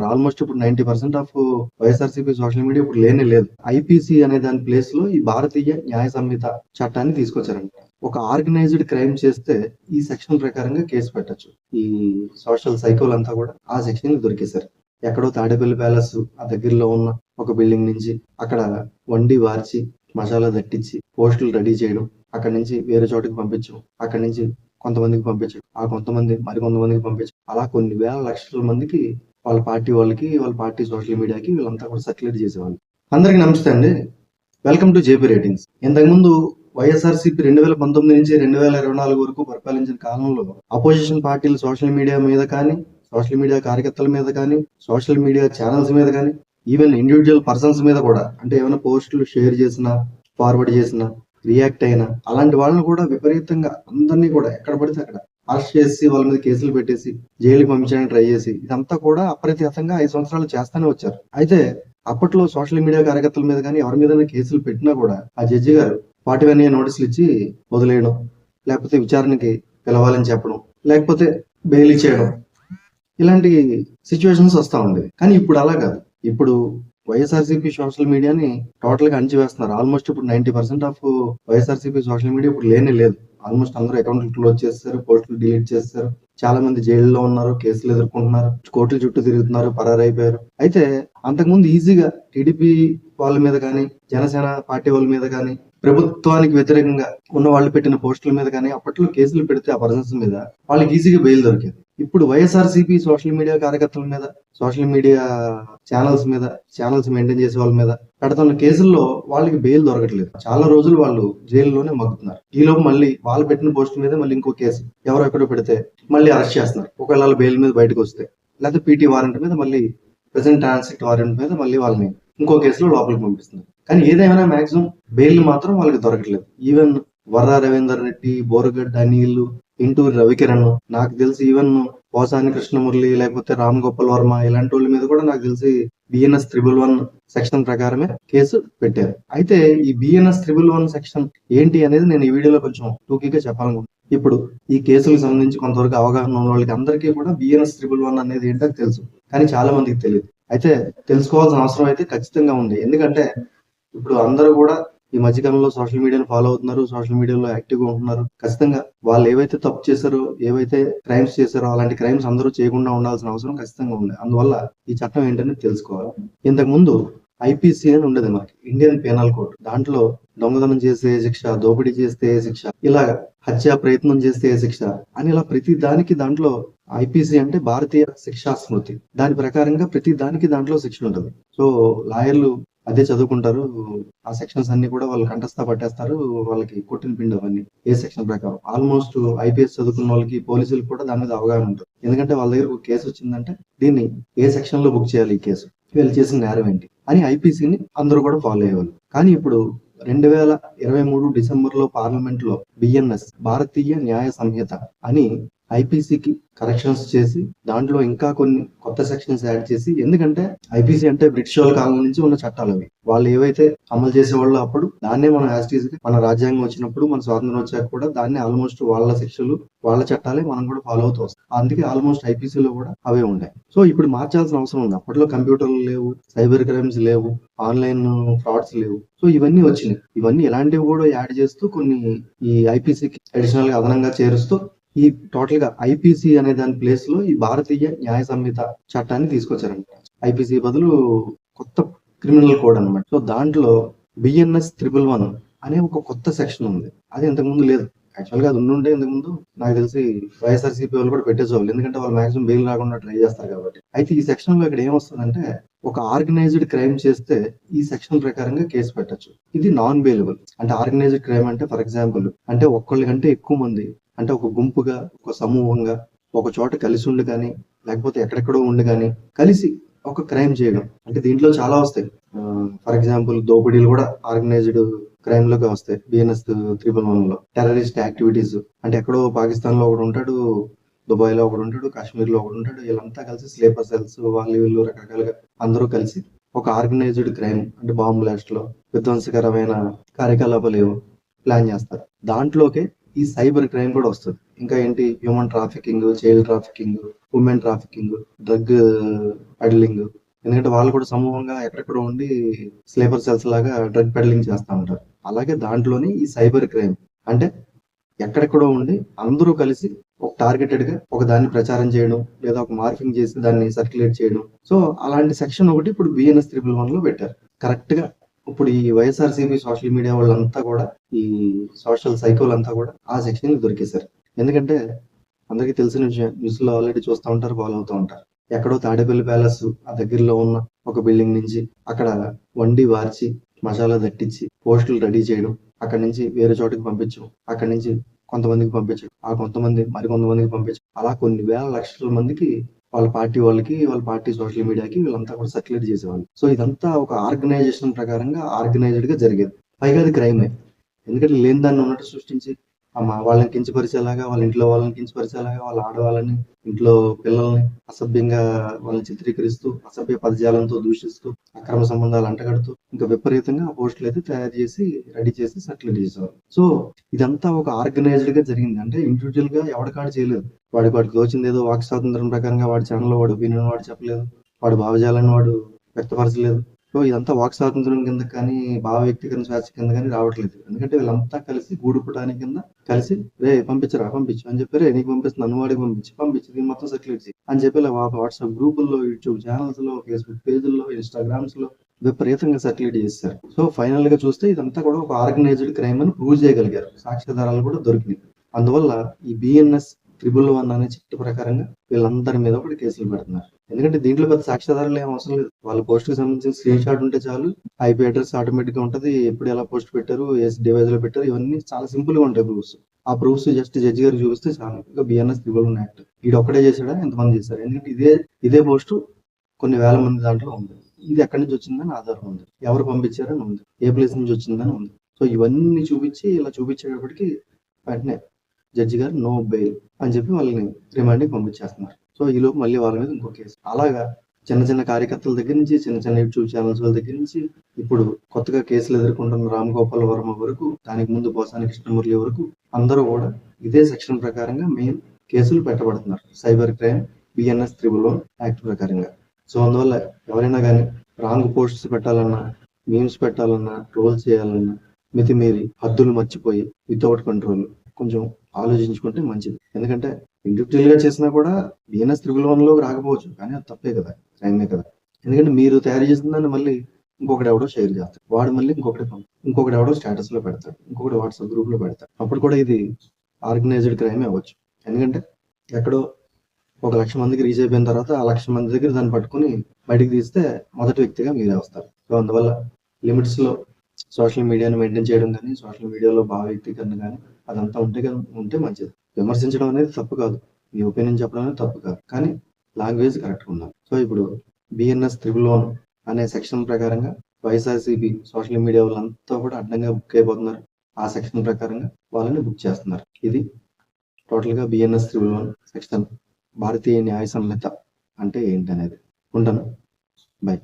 చేస్తున్నారు ఆల్మోస్ట్ ఇప్పుడు ninety percent of YSRCP social media ఇప్పుడు లేనే లేదు. ఐపీసీ అనే దాని ప్లేస్లో ఈ భారతీయ న్యాయ సంహిత చట్టాన్ని తీసుకొచ్చారంట. ఒక ఆర్గనైజ్డ్ క్రైమ్ చేస్తే ఈ సెక్షన్ ప్రకారంగా కేసు పెట్టచ్చు. ఈ సోషల్ సైకోల్ అంతా కూడా ఆ సెక్షన్ దొరికేశారు. ఎక్కడో తాడేపల్లి ప్యాలెస్ ఆ దగ్గరలో ఉన్న ఒక బిల్డింగ్ నుంచి అక్కడ వండి వార్చి మసాలా దట్టించి పోస్టులు రెడీ చేయడం అక్కడ నుంచి వేరే చోటుకి పంపించడం అక్కడ నుంచి కొంతమందికి పంపించడం ఆ కొంతమంది మరికొంతమందికి పంపించడం. అలా కొన్ని వేల లక్షల మందికి వాళ్ళ పార్టీ వాళ్ళకి వాళ్ళ పార్టీ సోషల్ మీడియాకి వీళ్ళంతా కూడా సర్క్యులేట్ చేసేవాళ్ళు. అందరికీ నమస్తే అండి. Welcome to JP ratings. ఇంతకుముందు వైఎస్ఆర్సీపీ రెండు వేల పంతొమ్మిది నుంచి రెండు వేల ఇరవై నాలుగు వరకు పరిపాలించిన కాలంలో అపోజిషన్ పార్టీలు సోషల్ మీడియా మీద కానీ సోషల్ మీడియా కార్యకర్తల మీద కానీ సోషల్ మీడియా ఛానల్స్ మీద కానీ ఈవెన్ ఇండివిజువల్ పర్సన్స్ మీద కూడా అంటే ఏమైనా పోస్టులు షేర్ చేసినా ఫార్వర్డ్ చేసినా రియాక్ట్ అయినా అలాంటి వాళ్ళని కూడా విపరీతంగా అందరినీ కూడా ఎక్కడ పడితే అక్కడ అరెస్ట్ చేసి వాళ్ళ మీద కేసులు పెట్టేసి జైలుకి పంపించడానికి ట్రై చేసి ఇదంతా కూడా అప్రతిహతంగా ఐదు సంవత్సరాలు చేస్తానే వచ్చారు. అయితే అప్పట్లో సోషల్ మీడియా కార్యకర్తల మీద కానీ ఎవరి మీద కేసులు పెట్టినా కూడా ఆ జడ్జి గారు వాటి నోటీసులు ఇచ్చి వదిలేయడం లేకపోతే విచారణకి పిలవాలని చెప్పడం లేకపోతే బెయిల్ ఇచ్చేయడం ఇలాంటి సిచ్యువేషన్స్ వస్తా ఉండేది కానీ ఇప్పుడు అలా కాదు. ఇప్పుడు వైఎస్ఆర్సీపీ సోషల్ మీడియాని టోటల్గా అణిచివేస్తున్నారు. ఆల్మోస్ట్ ఇప్పుడు ninety percent of YSRCP social media ఇప్పుడు లేనే లేదు. ఆల్మోస్ట్ అందరూ అకౌంట్లు క్లోజ్ చేస్తారు పోస్టులు డిలీట్ చేస్తారు. చాలా మంది జైల్లో ఉన్నారు కేసులు ఎదుర్కొంటున్నారు కోర్టుల చుట్టూ తిరుగుతున్నారు పరారైపోయారు. అయితే అంతకుముందు ఈజీగా టీడీపీ వాళ్ళ మీద కానీ జనసేన పార్టీ వాళ్ళ మీద కానీ ప్రభుత్వానికి వ్యతిరేకంగా ఉన్న వాళ్ళు పెట్టిన పోస్టుల మీద కానీ అప్పట్లో కేసులు పెడితే ఆ పర్సన్స్ మీద వాళ్ళకి ఈజీగా బెయిల్ దొరికేది. ఇప్పుడు వైఎస్ఆర్సీపీ సోషల్ మీడియా కార్యకర్తల మీద సోషల్ మీడియా ఛానల్స్ మీద ఛానల్స్ మెయింటైన్ చేసే వాళ్ళ మీద పెడుతున్న కేసుల్లో వాళ్ళకి బెయిల్ దొరకట్లేదు. చాలా రోజులు వాళ్ళు జైల్లోనే మగ్గుతున్నారు. ఈలోపు మళ్ళీ వాళ్ళు పెట్టిన పోస్ట్ మీద మళ్ళీ ఇంకో కేసు. ఎవరో ఎక్కడో పెడితే మళ్ళీ అరెస్ట్ చేస్తున్నారు. ఒకవేళ బెయిల్ మీద బయటకు వస్తే. లేకపోతే పీటీ వారెంట్ మీద మళ్ళీ ప్రెసెంట్ ట్రాన్సిట్ వారెంట్ మీద మళ్ళీ వాళ్ళని ఇంకో కేసులో లోపలికి పంపిస్తున్నారు. కానీ ఏదేమైనా మాక్సిమం బెయిల్ మాత్రం వాళ్ళకి దొరకట్లేదు. ఈవెన్ వర్రా రవీందర్ రెడ్డి బోరగడ్డ అనిల్ ఇంటూరి రవికిరణ్ నాకు తెలిసి ఈవెన్ పోసాని కృష్ణమురళి లేకపోతే రామ్ గోపాల్ వర్మ ఇలాంటి వాళ్ళ మీద కూడా నాకు తెలిసి బిఎన్ఎస్ త్రిబుల్ వన్ సెక్షన్ ప్రకారమే కేసు పెట్టారు. అయితే ఈ బిఎన్ఎస్ త్రిబుల్ వన్ సెక్షన్ ఏంటి అనేది నేను ఈ వీడియోలో కొంచెం టూకీగా చెప్పాలనుకుంటున్నాను. ఇప్పుడు ఈ కేసులకు సంబంధించి కొంతవరకు అవగాహన ఉన్న వాళ్ళకి అందరికీ కూడా బిఎన్ఎస్ త్రిబుల్ వన్ అనేది ఏంటో తెలుసు. కానీ చాలా మందికి తెలియదు. అయితే తెలుసుకోవాల్సిన అవసరం అయితే ఖచ్చితంగా ఉంది. ఎందుకంటే ఇప్పుడు అందరూ కూడా ఈ మధ్యకాలంలో సోషల్ మీడియాను ఫాలో అవుతున్నారు సోషల్ మీడియాలో యాక్టివ్గా ఉంటున్నారు. ఖచ్చితంగా వాళ్ళు ఏవైతే తప్పు చేశారో ఏవైతే క్రైమ్స్ చేశారో అలాంటి క్రైమ్స్ అందరూ చేయకుండా ఉండాల్సిన అవసరం ఖచ్చితంగా ఉంది. అందువల్ల ఈ చట్టం ఏంటని తెలుసుకోవాలి. ఇంతకు ముందు ఐపీసీ అని ఉండదు మనకి. ఇండియన్ పెనల్ కోడ్ దాంట్లో దొంగతనం చేస్తే శిక్ష దోపిడీ చేస్తే శిక్ష ఇలా హత్య ప్రయత్నం చేస్తే శిక్ష అని ఇలా ప్రతి దానికి దాంట్లో ఐపీసీ అంటే భారతీయ శిక్షా స్మృతి. దాని ప్రకారంగా ప్రతి దానికి దాంట్లో శిక్ష ఉంటుంది. సో లాయర్లు అదే చదువుకుంటారు. ఆ సెక్షన్స్ అన్ని కూడా వాళ్ళు కంఠస్థ పట్టేస్తారు. వాళ్ళకి కొట్టిన పిండి అవన్నీ ఏ సెక్షన్ ప్రకారం. ఆల్మోస్ట్ ఐపీఎస్ చదువుకున్న వాళ్ళకి పోలీసులు కూడా దాని మీద అవగాహన ఉంటుంది. ఎందుకంటే వాళ్ళ దగ్గర ఒక కేసు వచ్చిందంటే దీన్ని ఏ సెక్షన్లో బుక్ చేయాలి ఈ కేసు? వీళ్ళు చేసిన నేరం ఏంటి? అని ఐపీసీని అందరూ కూడా ఫాలో అయ్యేవాళ్ళు. కానీ ఇప్పుడు రెండు వేల ఇరవై మూడు డిసెంబర్లో పార్లమెంట్లో బిఎన్ఎస్ భారతీయ న్యాయ సంహిత అని ఐపీసీకి కరెక్షన్స్ చేసి దాంట్లో ఇంకా కొన్ని కొత్త సెక్షన్స్ యాడ్ చేసి ఎందుకంటే ఐపీసీ అంటే బ్రిటిష్ వాళ్ళ కాలం నుంచి ఉన్న చట్టాలు అవి. వాళ్ళు ఏవైతే అమలు చేసేవాళ్ళు అప్పుడు దాన్నే మనం యాజ్టీస్ మన రాజ్యాంగం వచ్చినప్పుడు మన స్వాతంత్రం వచ్చాక కూడా దాన్ని ఆల్మోస్ట్ వాళ్ళ శిక్షలు వాళ్ళ చట్టాలే మనం కూడా ఫాలో అవుతూ వస్తాం అందుకే ఆల్మోస్ట్ ఐపీసీలో కూడా అవే ఉన్నాయి సో ఇప్పుడు మార్చాల్సిన అవసరం ఉంది. అప్పట్లో కంప్యూటర్లు లేవు సైబర్ క్రైమ్స్ లేవు ఆన్లైన్ ఫ్రాడ్స్ లేవు. సో ఇవన్నీ వచ్చినాయి. ఇవన్నీ ఇలాంటివి కూడా యాడ్ చేస్తూ కొన్ని ఈ ఐపీసీకి అడిషనల్గా అదనంగా చేరుస్తూ ఈ టోటల్గా ఐపీసీ అనే దాని ప్లేస్లో ఈ భారతీయ న్యాయ సంహిత చట్టాన్ని తీసుకొచ్చారంట. ఐపీసీ బదులు కొత్త క్రిమినల్ కోడ్ అన్నమాట. సో దాంట్లో బిఎన్ఎస్ త్రిబుల్ వన్ అనే ఒక కొత్త సెక్షన్ ఉంది. అది ఇంతకుముందు లేదు. యాక్చువల్గా అది ఉండుంటే ఇంతకుముందు నాకు తెలిసి వైఎస్ఆర్సీపీ వాళ్ళు కూడా పెట్టేసేవాళ్ళు. ఎందుకంటే వాళ్ళు మాక్సిమం బెయిల్ రాకుండా ట్రై చేస్తారు కాబట్టి. అయితే ఈ సెక్షన్లో ఇక్కడ ఏమొస్తుందంటే ఒక ఆర్గనైజ్డ్ క్రైమ్ చేస్తే ఈ సెక్షన్ ప్రకారంగా కేసు పెట్టచ్చు. ఇది నాన్ బెయిలబుల్ అంటే ఆర్గనైజ్డ్ క్రైమ్ అంటే ఫర్ ఎగ్జాంపుల్ అంటే ఒక్కళ్ళ కంటే ఎక్కువ మంది అంటే ఒక గుంపుగా ఒక సమూహంగా ఒక చోట కలిసి ఉండి కానీ లేకపోతే ఎక్కడెక్కడో ఉండి కానీ కలిసి ఒక క్రైమ్ చేయడం. అంటే దీంట్లో చాలా వస్తాయి. ఫర్ ఎగ్జాంపుల్ దోపిడీలు కూడా ఆర్గనైజ్డ్ క్రైమ్లోకి వస్తాయి. బిఎన్ఎస్ త్రిబుల్ వన్లో టెర్రరిస్ట్ యాక్టివిటీస్. అంటే ఎక్కడో పాకిస్తాన్లో ఒకడు ఉంటాడు దుబాయ్లో ఒకడు ఉంటాడు కాశ్మీర్లో ఒకడు ఉంటాడు వీళ్ళంతా కలిసి స్లీపర్ సెల్స్ వాళ్ళు వీళ్ళు రకరకాలుగా అందరూ కలిసి ఒక ఆర్గనైజ్డ్ క్రైమ్ అంటే బాంబు బ్లాస్ట్లో విధ్వంసకరమైన కార్యకలాపాలు ఏవో ప్లాన్ చేస్తారు. దాంట్లోకే ఈ సైబర్ క్రైమ్ కూడా వస్తుంది. ఇంకా ఏంటి? Human trafficking child trafficking women trafficking drug peddling ఎందుకంటే వాళ్ళు కూడా సమూహంగా ఎక్కడెక్కడ ఉండి స్లీపర్ సెల్స్ లాగా డ్రగ్ పెడలింగ్ చేస్తూ ఉంటారు. అలాగే దాంట్లోని ఈ సైబర్ క్రైమ్. అంటే ఎక్కడెక్కడో ఉండి అందరూ కలిసి ఒక టార్గెటెడ్గా ఒక దాన్ని ప్రచారం చేయడం లేదా ఒక మార్కింగ్ చేసి దాన్ని సర్క్యులేట్ చేయడం. సో అలాంటి సెక్షన్ ఒకటి ఇప్పుడు బిఎన్ఎస్ త్రిబుల్ వన్లో పెట్టారు. కరెక్ట్గా ఇప్పుడు ఈ వైఎస్ఆర్సీపీ సోషల్ మీడియా వాళ్ళంతా కూడా ఈ సోషల్ సైకోలంతా కూడా ఆ సెక్షన్ దొరికేశారు. ఎందుకంటే అందరికీ తెలిసిన విషయం న్యూస్లో ఆల్రెడీ చూస్తూ ఉంటారు ఫాలో అవుతూ ఉంటారు. ఎక్కడో తాడేపల్లి ప్యాలెస్ ఆ దగ్గరలో ఉన్న ఒక బిల్డింగ్ నుంచి అక్కడ వండి వార్చి మసాలా దట్టించి పోస్టులు రెడీ చేయడం అక్కడి నుంచి వేరే చోటుకి పంపించడం అక్కడి నుంచి కొంతమందికి పంపించడం ఆ కొంతమంది మరి కొంతమందికి పంపించడం. అలా కొన్ని వేల లక్షల మందికి వాళ్ళ పార్టీ వాళ్ళకి వాళ్ళ పార్టీ సోషల్ మీడియాకి వీళ్ళంతా కూడా సర్క్యులేట్ చేసేవాళ్ళు. సో ఇదంతా ఒక ఆర్గనైజేషన్ ప్రకారంగా ఆర్గనైజ్డ్గా జరిగేది. పైగా అది క్రైమే. ఎందుకంటే లేని దాన్ని ఉన్నట్టు సృష్టించి మా వాళ్ళని కించపరిచేలాగా వాళ్ళ ఇంట్లో వాళ్ళని కించపరిచేలాగా వాళ్ళ ఆడవాళ్ళని ఇంట్లో పిల్లల్ని అసభ్యంగా వాళ్ళని చిత్రీకరిస్తూ అసభ్య పదజాలంతో దూషిస్తూ అక్రమ సంబంధాలు అంటగడుతూ ఇంకా విపరీతంగా ఆ పోస్టులు అయితే తయారు చేసి రెడీ చేసి సర్క్యులేట్ చేసేవారు. సో ఇదంతా ఒక ఆర్గనైజ్డ్గా జరిగింది. అంటే ఇండివిజువల్గా ఎవడకాడు చేయలేదు. వాడి వాడికి తోచింది ఏదో వాక్ స్వాతంత్రం ప్రకారంగా వాడి ఛానల్లో వాడు ఒపీనియన్ వాడు చెప్పలేదు. వాడు భావజాలను వాడు వ్యక్తపరచలేదు. సో ఇదంతా వాక్ స్వాతంత్రం కింద కానీ భావ వ్యక్తీకరణ స్వేచ్ఛ కింద కానీ రావట్లేదు. ఎందుకంటే వీళ్ళంతా కలిసి గూడుపుటాని కింద కలిసి రే పంపించరా పంపించు అని చెప్పి రే నీకు పంపిస్తుంది వాడికి పంపించి పంపించి దీన్ని మొత్తం సర్క్యులేట్ చేయి అని చెప్పి ఇలా వాట్సాప్ గ్రూపుల్లో యూట్యూబ్ ఛానల్స్లో ఫేస్బుక్ పేజీల్లో ఇన్స్టాగ్రామ్స్లో విపరీతంగా సర్క్యులేట్ చేస్తారు సో ఫైనల్గా చూస్తే ఇదంతా కూడా ఒక ఆర్గనైజ్డ్ క్రైమ్ అని ప్రూవ్ చేయగలిగారు. సాక్ష్యాధారాలు కూడా దొరికినాయి. అందువల్ల ఈ బిఎన్ఎస్ ట్రిబుల్ వన్ అనే చిట్టు ప్రకారంగా వీళ్ళందరి మీద కూడా కేసులు పెడుతున్నారు. ఎందుకంటే దీంట్లో పెద్ద సాక్ష్యాధారాలు ఏం అవసరం లేదు. వాళ్ళ పోస్ట్కి సంబంధించిన స్క్రీన్ షాట్ ఉంటే చాలు ఐపీ అడ్రస్ ఆటోమేటిక్గా ఉంటది. ఎప్పుడు ఎలా పోస్ట్ పెట్టారు ఏ డివైస్లో పెట్టారు ఇవన్నీ చాలా సింపుల్గా ఉంటాయి ప్రూఫ్స్. ఆ ప్రూఫ్స్ జస్ట్ జడ్జి గారికి చూపిస్తే చాలు. ఇంకా బిఎన్ఎస్ త్రిబుల్ ఉన్న యాక్ట్. వీడు ఒక్కడే చేశాడా? ఎంతమంది చేశారు? ఎందుకంటే ఇదే ఇదే పోస్ట్ కొన్ని వేల మంది దాంట్లో ఉంది. ఇది ఎక్కడి నుంచి వచ్చిందని ఆధారం ఉంది. ఎవరు పంపించారని ఉంది. ఏ ప్లేస్ నుంచి వచ్చిందని ఉంది. సో ఇవన్నీ చూపించి ఇలా చూపించేటప్పటికి వెంటనే జడ్జి గారు నో బెయిల్ అని చెప్పి వాళ్ళని రిమాండింగ్ పంపించేస్తున్నారు. సో ఈ లోపు మళ్ళీ వాళ్ళ మీద ఇంకో కేసు. అలాగా చిన్న చిన్న కార్యకర్తల దగ్గర నుంచి చిన్న చిన్న యూట్యూబ్ ఛానల్స్ వాళ్ళ దగ్గర నుంచి ఇప్పుడు కొత్తగా కేసులు ఎదుర్కొంటున్న రామ్ గోపాల్ వర్మ వరకు దానికి ముందు పోసాని కృష్ణమురళి వరకు అందరూ కూడా ఇదే సెక్షన్ ప్రకారంగా మెయిన్ కేసులు పెట్టబడుతున్నారు. Cyber crime BNS triple act ప్రకారంగా. సో అందువల్ల ఎవరైనా కానీ రాంగ్ పోస్ట్స్ పెట్టాలన్నా మీమ్స్ పెట్టాలన్నా ట్రోల్ చేయాలన్నా మితిమీరి హద్దులు మర్చిపోయి వితౌట్ కంట్రోల్ కొంచెం ఆలోచించుకుంటే మంచిది. ఎందుకంటే ఇండివిజువల్గా చేసినా కూడా బిఎన్ఎస్ త్రిబుల్ రాకపోవచ్చు. కానీ అది తప్పే కదా. క్రైమే కదా. ఎందుకంటే మీరు తయారు చేసిన దాన్ని మళ్ళీ ఇంకొకటి ఎవడో షేర్ చేస్తాడు. వాడు మళ్ళీ ఇంకొకటి ఇంకొకటి ఎవడో స్టేటస్లో పెడతాడు. ఇంకొకటి వాట్సాప్ గ్రూప్లో పెడతాడు. అప్పుడు కూడా ఇది ఆర్గనైజ్డ్ క్రైమే అవ్వచ్చు. ఎందుకంటే ఎక్కడో ఒక లక్ష మందికి రీచ్ అయిపోయిన తర్వాత ఆ లక్ష మంది దగ్గర దాన్ని పట్టుకుని బయటికి తీస్తే మొదటి వ్యక్తిగా మీరే వస్తారు. సో అందువల్ల లిమిట్స్లో సోషల్ మీడియాని మెయింటైన్ చేయడం కానీ సోషల్ మీడియాలో భావ వ్యక్తీకరణ కానీ అదంతా ఉంటే కదా ఉంటే మంచిది. విమర్శించడం అనేది తప్పు కాదు. మీ ఒపీనియన్ చెప్పడం అనేది తప్పు కాదు. కానీ లాంగ్వేజ్ కరెక్ట్ ఉండాలి. సో ఇప్పుడు బిఎన్ఎస్ త్రిబుల్ వన్ అనే సెక్షన్ ప్రకారంగా వైఎస్ఆర్సీపీ సోషల్ మీడియా వాళ్ళంతా కూడా అడ్డంగా బుక్ అయిపోతున్నారు. ఆ సెక్షన్ ప్రకారంగా వాళ్ళని బుక్ చేస్తున్నారు. ఇది టోటల్గా BNS triple one section Bharatiya Nyaya Sanhita అంటే ఏంటి అనేది ఉంటాను. బై.